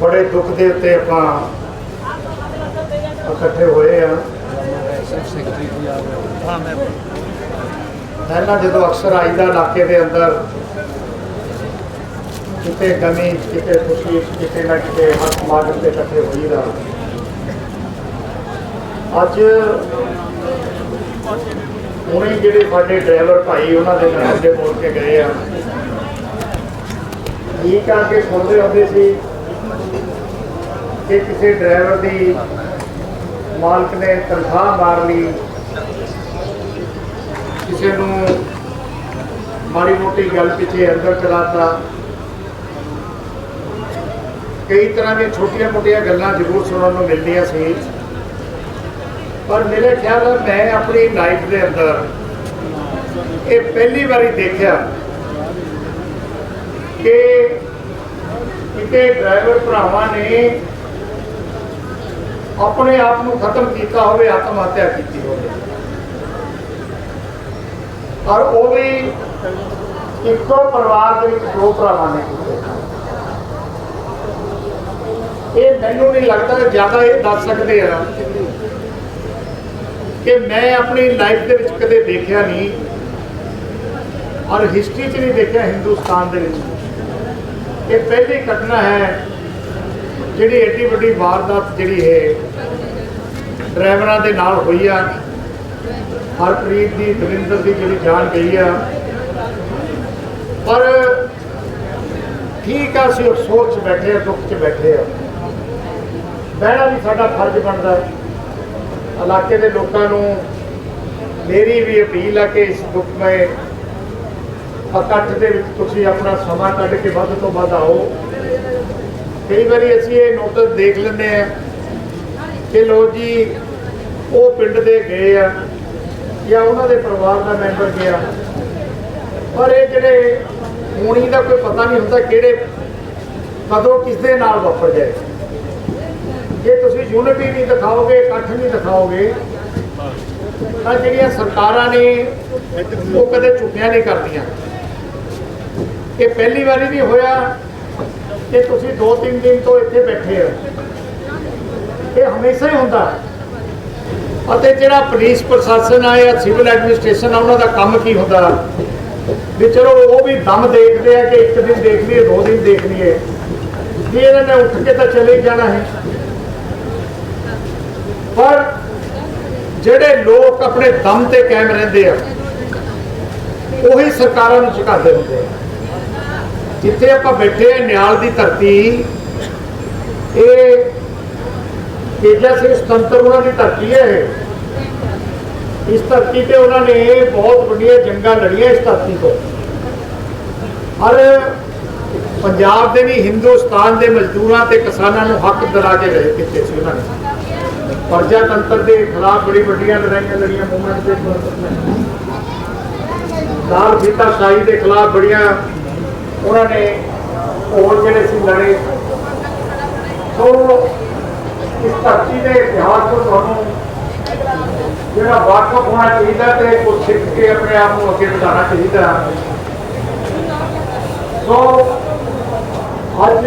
ਬੜੇ ਦੁੱਖ ਦੇ ਉੱਤੇ ਆਪਾਂ ਇਕੱਠੇ ਹੋਏ ਆ। ਪਹਿਲਾਂ ਜਦੋਂ ਅਕਸਰ ਆਈਦਾ ਇਲਾਕੇ ਦੇ ਅੰਦਰ, ਕਿਤੇ ਗਮੀ, ਕਿਤੇ ਖੁਸ਼ੀ, ਕਿਤੇ ਨਾ ਕਿਤੇ ਹਰ ਸਮਾਗਮ ਤੇ ਇਕੱਠੇ ਹੋਈਦਾ। ਅੱਜ ਹੁਣੇ ਜਿਹੜੇ ਸਾਡੇ ਡਰਾਈਵਰ ਭਾਈ, ਉਹਨਾਂ ਦੇ ਨਾਲ ਦੇ ਬੋਲ ਕੇ ਗਏ ਆ। ਇਹ ਕਰਕੇ ਸੁਣਦੇ ਹੁੰਦੇ ਸੀ? ਕਿ ਕਿਸੇ ਡਰਾਈਵਰ ਦੀ ਮਾਲਕ ਨੇ ਤਨਖਾਹ ਮਾਰ ਲਈ, ਕਿਸੇ ਨੂੰ ਮਾੜੀ ਮੋਟੀ ਗੱਲ ਪਿੱਛੇ ਅੰਦਰ ਚਲਾਤਾ ਕਈ ਤਰ੍ਹਾਂ ਦੀਆਂ ਛੋਟੀਆਂ ਮੋਟੀਆਂ ਗੱਲਾਂ ਜ਼ਰੂਰ ਸੁਣਨ ਨੂੰ ਮਿਲਦੀਆਂ ਸੀ। ਪਰ ਮੇਰੇ ਖਿਆਲ ਨਾਲ ਮੈਂ ਆਪਣੀ ਲਾਈਫ ਦੇ ਅੰਦਰ ਇਹ ਪਹਿਲੀ ਵਾਰੀ ਦੇਖਿਆ ਕਿ ਕਿਤੇ ਡਰਾਈਵਰ ਭਰਾਵਾਂ ਨੇ ਆਪਣੇ ਆਪ ਨੂੰ ਖਤਮ ਕੀਤਾ ਹੋਵੇ, ਆਤਮ ਹੱਤਿਆ ਕੀਤੀ ਹੋਵੇ। ਔਰ ਉਹ ਵੀ ਇੱਕੋ ਪਰਿਵਾਰ ਦੇ ਵਿੱਚ ਦੋ ਭਰਾਵਾਂ ਨੇ। ਇਹ ਮੈਨੂੰ ਨਹੀਂ ਲੱਗਦਾ, ਜ਼ਿਆਦਾ ਇਹ ਦੱਸ ਸਕਦੇ ਆ ਕਿ ਮੈਂ ਆਪਣੀ ਲਾਈਫ ਦੇ ਵਿੱਚ ਕਦੇ ਦੇਖਿਆ ਨਹੀਂ ਔਰ ਹਿਸਟਰੀ 'ਚ ਨਹੀਂ ਦੇਖਿਆ ਹਿੰਦੁਸਤਾਨ ਦੇ ਵਿੱਚ। ਇਹ ਪਹਿਲੀ ਘਟਨਾ ਹੈ ਜਿਹੜੀ ਐਡੀ ਵੱਡੀ ਵਾਰਦਾਤ ਜਿਹੜੀ ਹੈ ਡਰਾਈਵਰਾਂ ਦੇ ਨਾਲ ਹੋਈ ਆ, ਹਰਪ੍ਰੀਤ ਦੀ, ਦਵਿੰਦਰ ਦੀ ਜਿਹੜੀ ਜਾਨ ਗਈ ਆ। ਪਰ ਠੀਕ ਆ, ਅਸੀਂ ਅਫਸੋਸ 'ਚ ਬੈਠੇ ਆ, ਦੁੱਖ 'ਚ ਬੈਠੇ ਆ। ਬਹਿਣਾ ਵੀ ਸਾਡਾ ਫਰਜ਼ ਬਣਦਾ ਹੈ। ਇਲਾਕੇ ਦੇ ਲੋਕਾਂ ਨੂੰ ਮੇਰੀ ਵੀ ਅਪੀਲ ਆ ਕਿ ਇਸ ਦੁੱਖ ਦੁੱਖਮय ਇਕੱਠ ਦੇ ਵਿੱਚ ਤੁਸੀਂ ਆਪਣਾ ਸਮਾਂ ਕੱਢ ਕੇ ਵੱਧ ਤੋਂ ਵੱਧ ਆਓ। ਕਈ ਵਾਰੀ ਅਸੀਂ ਇਹ ਨੋਟਿਸ ਦੇਖ ਲੈਂਦੇ ਆ ਕਿ ਲੋ ਜੀ, ਉਹ ਪਿੰਡ ਦੇ ਗਏ ਆ ਜਾਂ ਉਹਨਾਂ ਦੇ ਪਰਿਵਾਰ ਦਾ ਮੈਂਬਰ ਗਿਆ। ਪਰ ਇਹ ਜਿਹੜੇ ਹੋਣੀ ਦਾ ਕੋਈ ਪਤਾ ਨਹੀਂ ਹੁੰਦਾ ਕਿਹੜੇ ਕਦੋਂ ਕਿਸ ਦੇ ਨਾਲ ਵਾਪਰ ਜਾਏ। ਜੇ ਤੁਸੀਂ ਯੂਨਿਟੀ ਨਹੀਂ ਦਿਖਾਓਗੇ, ਇਕੱਠ ਨਹੀਂ ਦਿਖਾਓਗੇ, ਤਾਂ ਜਿਹੜੀਆਂ ਸਰਕਾਰਾਂ ਨੇ, ਉਹ ਕਦੇ ਚੁੱਕਿਆ ਨਹੀਂ ਕਰਦੀਆਂ। ਇਹ ਪਹਿਲੀ ਵਾਰੀ ਨਹੀਂ ਹੋਇਆ। ਕਿ ਤੁਸੀਂ 2-3 ਦਿਨ ਤੋਂ ਇੱਥੇ ਬੈਠੇ ਹੋ। ਇਹ ਹਮੇਸ਼ਾ ਹੀ ਹੁੰਦਾ ਅਤੇ ਜਿਹੜਾ ਪੁਲਿਸ ਪ੍ਰਸ਼ਾਸਨ ਆ ਜਾਂ ਸਿਵਲ ਐਡਮਿਨਿਸਟ੍ਰੇਸ਼ਨ ਆ, ਉਹਨਾਂ ਦਾ ਕੰਮ ਕੀ ਹੁੰਦਾ? ਵੀ ਚਲੋ ਉਹ ਵੀ ਦਮ ਦੇਖਦੇ ਆ ਕਿ ਇੱਕ ਦਿਨ ਦੇਖ ਲਈਏ, ਦੋ ਦਿਨ ਦੇਖ ਲਈਏ। ਜੇ ਇਹਨਾਂ ਨੇ ਉੱਠ ਕੇ ਤਾਂ ਚਲੇ ਹੀ ਜਾਣਾ ਹੈ। ਪਰ ਜਿਹੜੇ ਲੋਕ ਆਪਣੇ ਦਮ ਤੇ ਕਾਇਮ ਰਹਿੰਦੇ ਆ, ਉਹੀ ਸਰਕਾਰਾਂ ਨੂੰ ਝੁਕਾਉਂਦੇ ਹੁੰਦੇ ਆ। ਜਿੱਥੇ ਆਪਾਂ ਬੈਠੇ ਨਿਆਲ ਦੀ ਧਰਤੀ, ਇਹ ਤੇਜਾ ਸਿੰਘ ਸੁਤੰਤਰ ਉਹਨਾਂ ਦੀ ਧਰਤੀ ਹੈ ਇਸ ਧਰਤੀ ਤੇ ਉਹਨਾਂ ਨੇ ਬਹੁਤ ਵੱਡੀਆਂ ਜੰਗਾਂ ਲੜੀਆਂ ਇਸ ਧਰਤੀ ਤੋਂ। ਹਰ ਪੰਜਾਬ ਦੇ ਵੀ ਹਿੰਦੁਸਤਾਨ ਦੇ ਮਜ਼ਦੂਰਾਂ ਤੇ ਕਿਸਾਨਾਂ ਨੂੰ ਹੱਕ ਦਿਲਾ ਰਹੇ ਕੀਤੇ ਸੀ ਉਹਨਾਂ ਨੇ। ਪਰਜਾ ਦੇ ਖਿਲਾਫ ਬੜੀ ਵੱਡੀਆਂ ਲੜਾਈਆਂ ਲੜੀਆਂ ਮੂਵਮੈਂਟ ਦੇ ਦਾਰ ਫੀਤਾ ਸ਼ਾਹੀ ਦੇ ਖਿਲਾਫ ਬੜੀਆਂ ਉਹਨਾਂ ਨੇ ਹੋਰ ਜਿਹੜੇ ਸੀ ਲੜੇ, ਸੋ ਇਸ ਧਰਤੀ ਦੇ ਇਤਿਹਾਸ ਤੋਂ ਤੁਹਾਨੂੰ ਜਿਹੜਾ ਵਾਕਫ ਹੋਣਾ ਚਾਹੀਦਾ ਤੇ ਕੁਝ ਸਿੱਖ ਕੇ ਆਪਣੇ ਆਪ ਨੂੰ ਅੱਗੇ ਵਧਾਉਣਾ ਚਾਹੀਦਾ। ਸੋ ਅੱਜ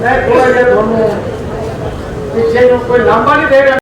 ਮੈਂ ਥੋੜਾ ਜਿਹਾ ਤੁਹਾਨੂੰ ਪਿੱਛੇ ਨੂੰ ਕੋਈ ਲਾਂਭਾ ਨਹੀਂ ਦੇ ਰਿਹਾ।